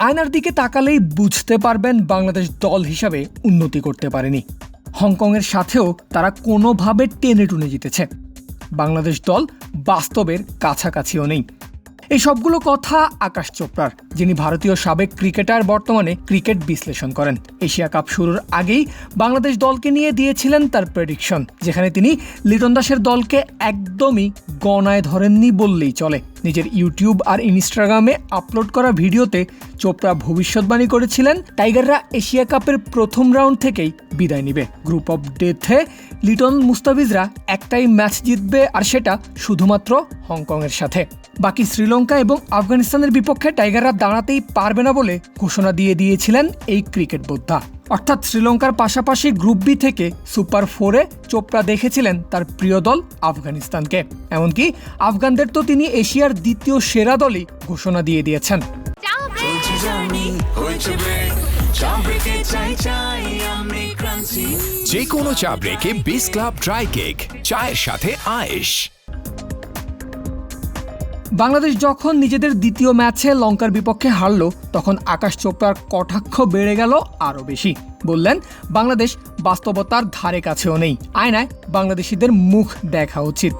আয়নার দিকে তাকালেই বুঝতে পারবেন বাংলাদেশ দল হিসাবে উন্নতি করতে পারেনি। হংকংয়ের সাথেও তারা কোনোভাবে টেনে টুনে জিতেছে। বাংলাদেশ দল বাস্তবের কাছাকাছিও নেই। এই সবগুলো কথা আকাশ চোপড়ার, যিনি ভারতীয় সাবেক ক্রিকেটার বর্তমানে ক্রিকেট বিশ্লেষণ করেন। এশিয়া কাপ শুরুর আগেই বাংলাদেশ দলকে নিয়ে দিয়েছিলেন তার প্রেডিকশন যেখানে তিনি লিটন দাসের দলকে একদমই গণায় ধরেননি বললেই চলে। নিজের ইউটিউব আর ইনস্টাগ্রামে আপলোড করা ভিডিওতে চোপড়া ভবিষ্যৎবাণী করেছিলেন, টাইগাররা এশিয়া কাপের প্রথম রাউন্ড থেকেই বিদায় নিবে। গ্রুপ অফ ডেথে লিটন মুস্তাফিজরা একটাই ম্যাচ জিতবে, আর সেটা শুধুমাত্র হংকংয়ের সাথে। বাকি শ্রীলঙ্কা এবং আফগানিস্তানের বিপক্ষে টাইগাররা দাঁড়াতেই পারবে না বলে ঘোষণা দিয়ে দিয়েছিলেন এই ক্রিকেট বোদ্ধা। অর্থাৎ শ্রীলঙ্কার পাশাপাশি গ্রুপ বি থেকে সুপার ফোরে চোপড়া দেখেছিলেন তার প্রিয় দল আফগানিস্তানকে। এমনকি আফগানদের তো তিনি এশিয়ার দ্বিতীয় সেরা দলই ঘোষণা দিয়ে দিয়েছেন। যে কোনো চা ব্রেকে বিস ক্লাব ড্রাই কেক চায়ের সাথে আয়েশ। বাংলাদেশ যখন নিজেদের দ্বিতীয় ম্যাচে লঙ্কার বিপক্ষে হারল, তখন আকাশ চোপড়ার কটাক্ষ বেড়ে গেল আরও বেশি। বললেন, বাংলাদেশ বাস্তবতার ধারে কাছেও নেই। আয়নায় বাংলাদেশিদের মুখ দেখা উচিত।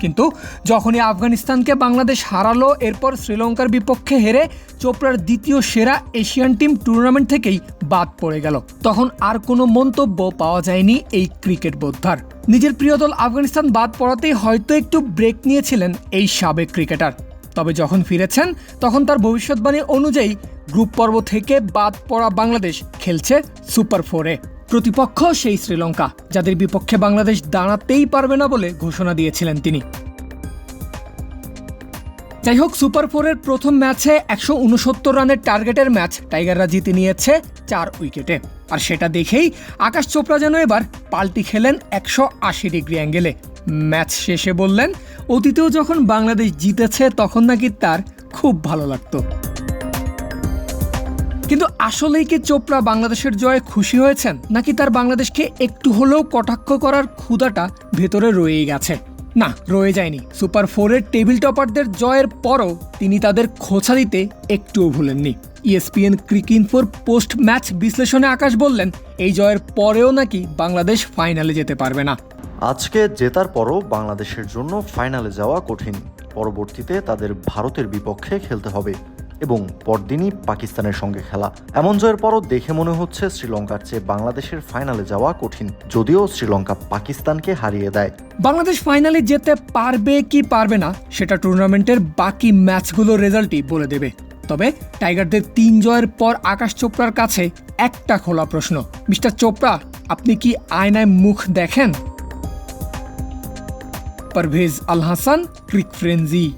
কিন্তু যখনই আফগানিস্তানকে বাংলাদেশ হারালো, এরপর শ্রীলঙ্কার বিপক্ষে হেরে চোপড়ার দ্বিতীয় সেরা এশিয়ান টিম টুর্নামেন্ট থেকেই বাদ পড়ে গেল। তখন আর কোনো মন্তব্য পাওয়া যায়নি এই ক্রিকেট বোদ্ধার। নিজের প্রিয় দল আফগানিস্তান বাদ পড়াতেই হয়তো একটু ব্রেক নিয়েছিলেন এই সাবেক ক্রিকেটার। তবে যখন ফিরেছেন, তখন তার ভবিষ্যৎবাণী অনুযায়ী গ্রুপ পর্ব থেকে বাদ পড়া বাংলাদেশ খেলছে সুপার ফোরে। প্রতিপক্ষ সেই শ্রীলঙ্কা, যাদের বিপক্ষে বাংলাদেশ দাঁড়াতেই পারবে না বলে ঘোষণা দিয়েছিলেন তিনি। যাই হোক সুপার ফোরের প্রথম ম্যাচে একশো উনসত্তর রানের টার্গেটের ম্যাচ টাইগাররা জিতে নিয়েছে চার উইকেটে। আর সেটা দেখেই আকাশ চোপড়া যেন এবার পাল্টি খেলেন একশো আশি ডিগ্রি অ্যাঙ্গেলে। ম্যাচ শেষে বললেন, অতীতেও যখন বাংলাদেশ জিতেছে, তখন নাকি তার খুব ভালো লাগতো। কিন্তু আসলেই কি চোপড়া বাংলাদেশের জয়ে খুশি হয়েছেন? নাকি তার বাংলাদেশকে একটু হলেও কটাক্ষ করার ক্ষুধাটা ভেতরে রয়েই গেছে? না, রয়ে যায়নি। সুপার ফোরের টেবিল টপারদের জয়ের পরও তিনি তাদের খোঁচা দিতে একটুও ভুলেননি। ইএসপিএন ক্রিকিনফোর পোস্ট ম্যাচ বিশ্লেষণে আকাশ বললেন, এই জয়ের পরেও নাকি বাংলাদেশ ফাইনালে যেতে পারবে না। আজকে জেতার পরও বাংলাদেশের জন্য ফাইনালে যাওয়া কঠিন। পরবর্তীতে তাদের ভারতের বিপক্ষে খেলতে হবে। এবং পরদিনই পাকিস্তানের সঙ্গে খেলা। এমন জয়ের পরও দেখে মনে হচ্ছে শ্রীলঙ্কার চেয়ে বাংলাদেশের ফাইনালে যাওয়া কঠিন। যদিও শ্রীলঙ্কা পাকিস্তানকে হারিয়ে দেয়। বাংলাদেশ ফাইনালে যেতে পারবে কি পারবে না, সেটা টুর্নামেন্টের বাকি ম্যাচগুলোর রেজাল্টই বলে দেবে। তবে টাইগারদের তিন জয়ের পর আকাশ চোপড়ার কাছে একটা খোলা প্রশ্ন। মিস্টার চোপড়া, আপনি কি আয়নায় মুখ দেখেন? Parvez Al Hasan, cric frenzy.